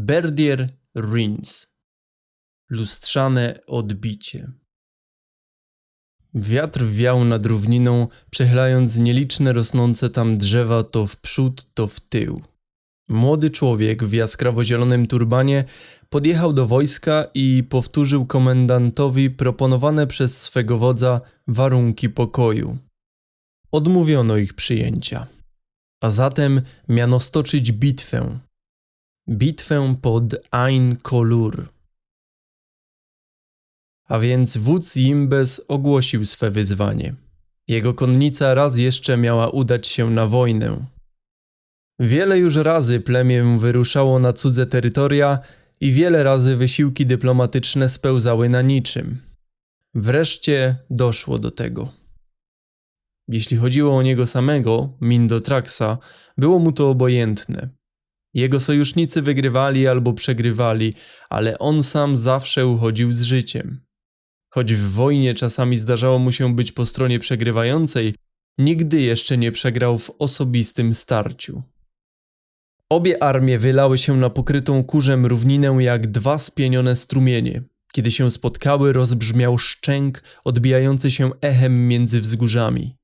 Berdier Rins Lustrzane odbicie Wiatr wiał nad równiną, przechylając nieliczne rosnące tam drzewa to w przód, to w tył. Młody człowiek w jaskrawo-zielonym turbanie podjechał do wojska i powtórzył komendantowi proponowane przez swego wodza warunki pokoju. Odmówiono ich przyjęcia. A zatem miano stoczyć bitwę. Bitwę pod Ain Kolur. A więc wódz Jimbes ogłosił swe wyzwanie. Jego konnica raz jeszcze miała udać się na wojnę. Wiele już razy plemię wyruszało na cudze terytoria i wiele razy wysiłki dyplomatyczne spełzały na niczym. Wreszcie doszło do tego. Jeśli chodziło o niego samego, Mindotraxa, było mu to obojętne. Jego sojusznicy wygrywali albo przegrywali, ale on sam zawsze uchodził z życiem. Choć w wojnie czasami zdarzało mu się być po stronie przegrywającej, nigdy jeszcze nie przegrał w osobistym starciu. Obie armie wylały się na pokrytą kurzem równinę jak dwa spienione strumienie. Kiedy się spotkały, rozbrzmiał szczęk odbijający się echem między wzgórzami.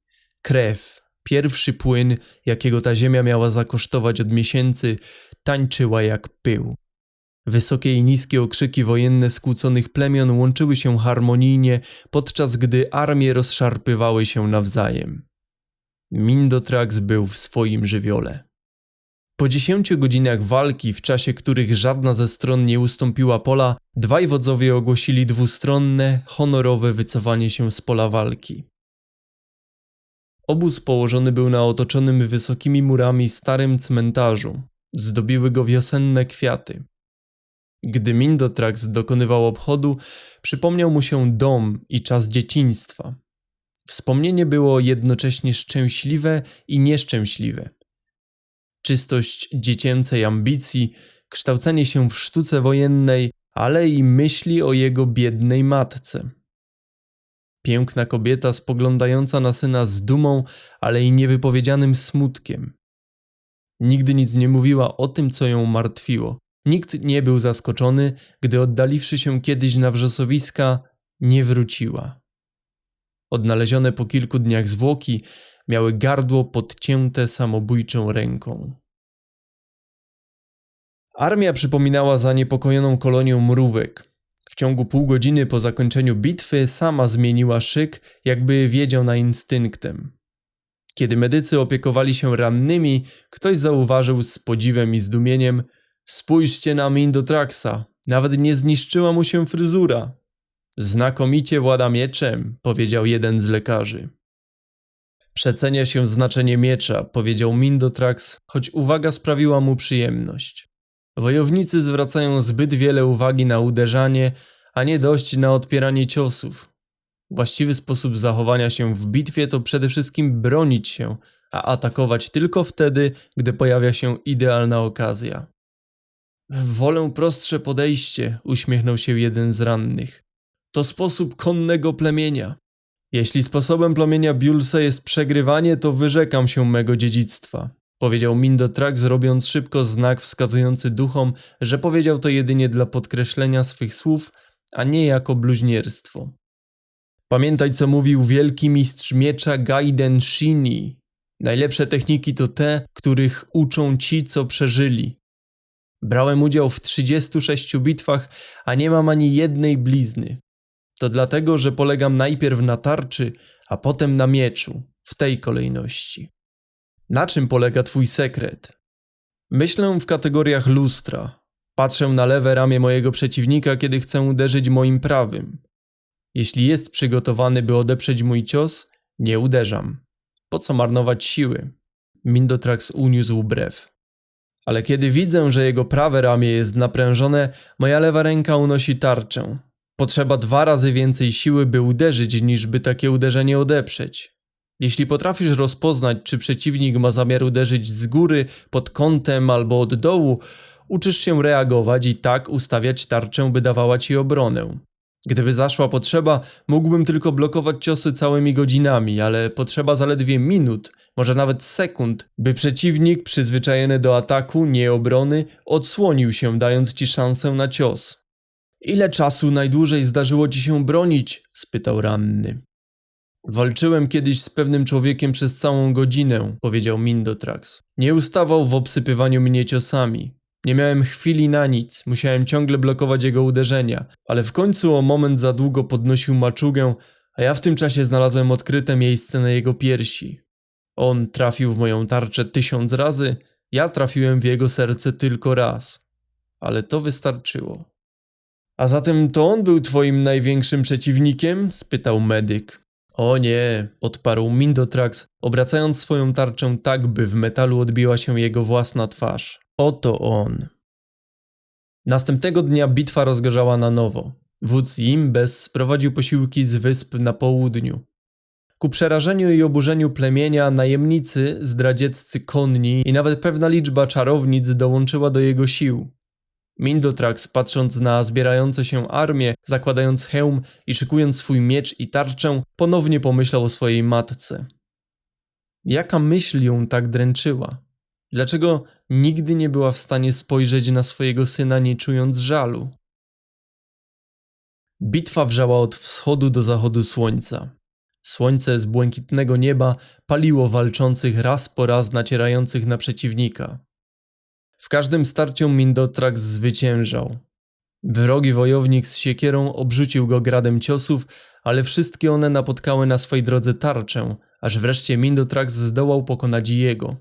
Krew, pierwszy płyn, jakiego ta ziemia miała zakosztować od miesięcy, tańczyła jak pył. Wysokie i niskie okrzyki wojenne skłóconych plemion łączyły się harmonijnie, podczas gdy armie rozszarpywały się nawzajem. Mindotrax był w swoim żywiole. Po dziesięciu godzinach walki, w czasie których żadna ze stron nie ustąpiła pola, dwaj wodzowie ogłosili dwustronne, honorowe wycofanie się z pola walki. Obóz położony był na otoczonym wysokimi murami starym cmentarzu. Zdobiły go wiosenne kwiaty. Gdy Mindotrax dokonywał obchodu, przypomniał mu się dom i czas dzieciństwa. Wspomnienie było jednocześnie szczęśliwe i nieszczęśliwe. Czystość dziecięcej ambicji, kształcenie się w sztuce wojennej, ale i myśli o jego biednej matce. Piękna kobieta spoglądająca na syna z dumą, ale i niewypowiedzianym smutkiem. Nigdy nic nie mówiła o tym, co ją martwiło. Nikt nie był zaskoczony, gdy oddaliwszy się kiedyś na wrzosowiska, nie wróciła. Odnalezione po kilku dniach zwłoki miały gardło podcięte samobójczą ręką. Armia przypominała zaniepokojoną kolonią mrówek. W ciągu pół godziny po zakończeniu bitwy sama zmieniła szyk, jakby wiedział na instynktem. Kiedy medycy opiekowali się rannymi, ktoś zauważył z podziwem i zdumieniem – Spójrzcie na Mindotraxa, nawet nie zniszczyła mu się fryzura. Znakomicie włada mieczem, powiedział jeden z lekarzy. Przecenia się znaczenie miecza, powiedział Mindotrax, choć uwaga sprawiła mu przyjemność. Wojownicy zwracają zbyt wiele uwagi na uderzanie, a nie dość na odpieranie ciosów. Właściwy sposób zachowania się w bitwie to przede wszystkim bronić się, a atakować tylko wtedy, gdy pojawia się idealna okazja. Wolę prostsze podejście, uśmiechnął się jeden z rannych. To sposób konnego plemienia. Jeśli sposobem plemienia Biulsa jest przegrywanie, to wyrzekam się mego dziedzictwa. Powiedział Mindotrak, robiąc szybko znak wskazujący duchom, że powiedział to jedynie dla podkreślenia swych słów, a nie jako bluźnierstwo. Pamiętaj, co mówił wielki mistrz miecza Gaiden Shini. Najlepsze techniki to te, których uczą ci, co przeżyli. Brałem udział w 36 bitwach, a nie mam ani jednej blizny. To dlatego, że polegam najpierw na tarczy, a potem na mieczu, w tej kolejności. Na czym polega twój sekret? Myślę w kategoriach lustra. Patrzę na lewe ramię mojego przeciwnika, kiedy chcę uderzyć moim prawym. Jeśli jest przygotowany, by odeprzeć mój cios, nie uderzam. Po co marnować siły? Mindotrax uniósł brew ale kiedy widzę, że jego prawe ramię jest naprężone, moja lewa ręka unosi tarczę. Potrzeba dwa razy więcej siły, by uderzyć, niż by takie uderzenie odeprzeć. Jeśli potrafisz rozpoznać, czy przeciwnik ma zamiar uderzyć z góry, pod kątem albo od dołu, uczysz się reagować i tak ustawiać tarczę, by dawała ci obronę. Gdyby zaszła potrzeba, mógłbym tylko blokować ciosy całymi godzinami, ale potrzeba zaledwie minut, może nawet sekund, by przeciwnik przyzwyczajony do ataku, nie obrony, odsłonił się, dając ci szansę na cios. Ile czasu najdłużej zdarzyło ci się bronić? spytał ranny. Walczyłem kiedyś z pewnym człowiekiem przez całą godzinę, powiedział Mindotrax. Nie ustawał w obsypywaniu mnie ciosami. Nie miałem chwili na nic, musiałem ciągle blokować jego uderzenia, ale w końcu o moment za długo podnosił maczugę, a ja w tym czasie znalazłem odkryte miejsce na jego piersi. On trafił w moją tarczę tysiąc razy, ja trafiłem w jego serce tylko raz. Ale to wystarczyło. A zatem to on był twoim największym przeciwnikiem? spytał medyk. O nie, odparł Mindotrax, obracając swoją tarczę tak, by w metalu odbiła się jego własna twarz. Oto on. Następnego dnia bitwa rozgorzała na nowo. Wódz Imbes sprowadził posiłki z wysp na południu. Ku przerażeniu i oburzeniu plemienia najemnicy, zdradzieccy konni i nawet pewna liczba czarownic dołączyła do jego sił. Mindotrax, patrząc na zbierające się armię, zakładając hełm i szykując swój miecz i tarczę, ponownie pomyślał o swojej matce. Jaka myśl ją tak dręczyła? Dlaczego nigdy nie była w stanie spojrzeć na swojego syna, nie czując żalu? Bitwa wrzała od wschodu do zachodu słońca. Słońce z błękitnego nieba paliło walczących raz po raz nacierających na przeciwnika. W każdym starciu Mindotrax zwyciężał. Wrogi wojownik z siekierą obrzucił go gradem ciosów, ale wszystkie one napotkały na swej drodze tarczę, aż wreszcie Mindotrax zdołał pokonać jego.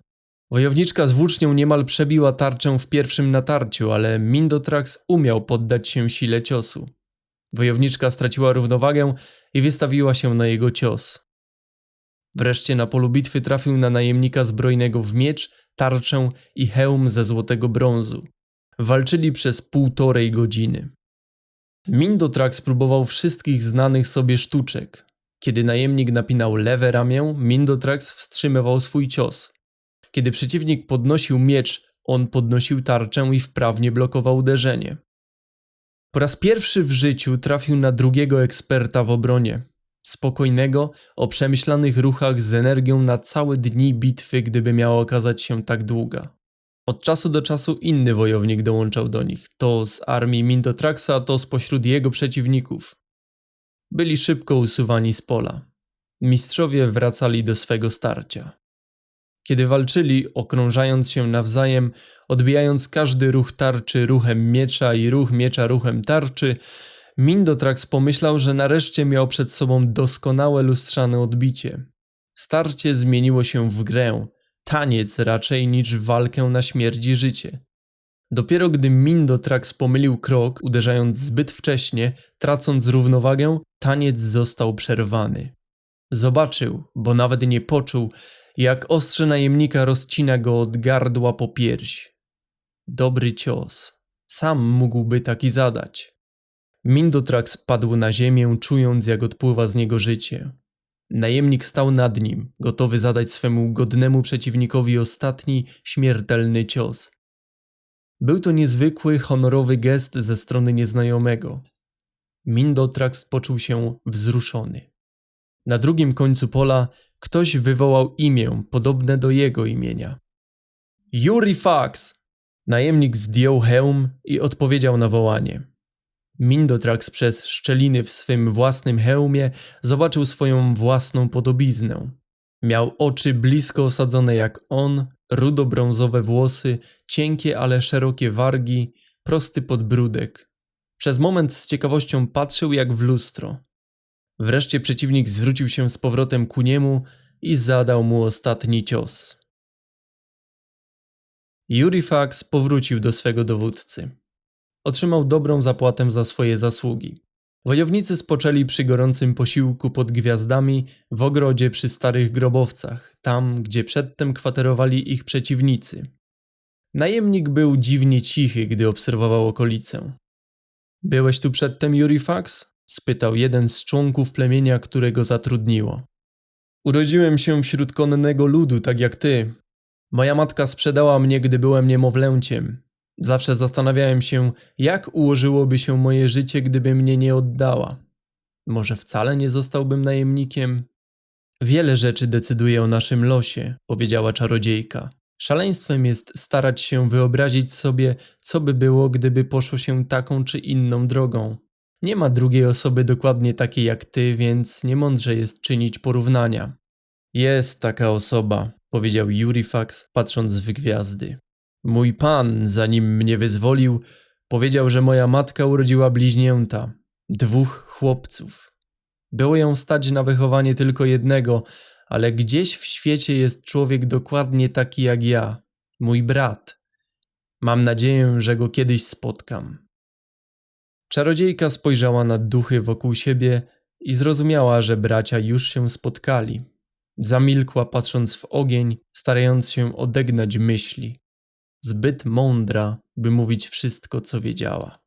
Wojowniczka z włócznią niemal przebiła tarczę w pierwszym natarciu, ale Mindotrax umiał poddać się sile ciosu. Wojowniczka straciła równowagę i wystawiła się na jego cios. Wreszcie na polu bitwy trafił na najemnika zbrojnego w miecz, tarczę i hełm ze złotego brązu. Walczyli przez półtorej godziny. Mindotrax próbował wszystkich znanych sobie sztuczek. Kiedy najemnik napinał lewe ramię, Mindotrax wstrzymywał swój cios. Kiedy przeciwnik podnosił miecz, on podnosił tarczę i wprawnie blokował uderzenie. Po raz pierwszy w życiu trafił na drugiego eksperta w obronie. Spokojnego, o przemyślanych ruchach z energią na całe dni bitwy, gdyby miała okazać się tak długa. Od czasu do czasu inny wojownik dołączał do nich, to z armii Mindotraxa, to spośród jego przeciwników. Byli szybko usuwani z pola. Mistrzowie wracali do swego starcia. Kiedy walczyli, okrążając się nawzajem, odbijając każdy ruch tarczy ruchem miecza i ruch miecza ruchem tarczy, Mindotrax pomyślał, że nareszcie miał przed sobą doskonałe lustrzane odbicie. Starcie zmieniło się w grę, taniec raczej niż walkę na śmierć i życie. Dopiero gdy Mindotrax pomylił krok, uderzając zbyt wcześnie, tracąc równowagę, taniec został przerwany. Zobaczył, bo nawet nie poczuł, jak ostrze najemnika rozcina go od gardła po pierś. Dobry cios. Sam mógłby taki zadać. Mindotrax padł na ziemię, czując jak odpływa z niego życie. Najemnik stał nad nim, gotowy zadać swemu godnemu przeciwnikowi ostatni, śmiertelny cios. Był to niezwykły, honorowy gest ze strony nieznajomego. Mindotrax poczuł się wzruszony. Na drugim końcu pola ktoś wywołał imię podobne do jego imienia. Yuri Fax! Najemnik zdjął hełm i odpowiedział na wołanie. Mindotrax przez szczeliny w swym własnym hełmie zobaczył swoją własną podobiznę. Miał oczy blisko osadzone jak on, rudo-brązowe włosy, cienkie, ale szerokie wargi, prosty podbródek. Przez moment z ciekawością patrzył jak w lustro. Wreszcie przeciwnik zwrócił się z powrotem ku niemu i zadał mu ostatni cios. Jurifax powrócił do swego dowódcy. Otrzymał dobrą zapłatę za swoje zasługi. Wojownicy spoczęli przy gorącym posiłku pod gwiazdami w ogrodzie przy starych grobowcach, tam gdzie przedtem kwaterowali ich przeciwnicy. Najemnik był dziwnie cichy, gdy obserwował okolicę. Byłeś tu przedtem, Jurifax? spytał jeden z członków plemienia, którego zatrudniło. Urodziłem się wśród konnego ludu, tak jak ty. Moja matka sprzedała mnie, gdy byłem niemowlęciem. Zawsze zastanawiałem się, jak ułożyłoby się moje życie, gdyby mnie nie oddała. Może wcale nie zostałbym najemnikiem? Wiele rzeczy decyduje o naszym losie, powiedziała czarodziejka. Szaleństwem jest starać się wyobrazić sobie, co by było, gdyby poszło się taką czy inną drogą. Nie ma drugiej osoby dokładnie takiej jak ty, więc niemądrze jest czynić porównania. Jest taka osoba, powiedział Jurifax, patrząc w gwiazdy. Mój pan, zanim mnie wyzwolił, powiedział, że moja matka urodziła bliźnięta, dwóch chłopców. Było ją stać na wychowanie tylko jednego, ale gdzieś w świecie jest człowiek dokładnie taki jak ja, mój brat. Mam nadzieję, że go kiedyś spotkam. Czarodziejka spojrzała na duchy wokół siebie i zrozumiała, że bracia już się spotkali. Zamilkła, patrząc w ogień, starając się odegnać myśli. Zbyt mądra, by mówić wszystko, co wiedziała.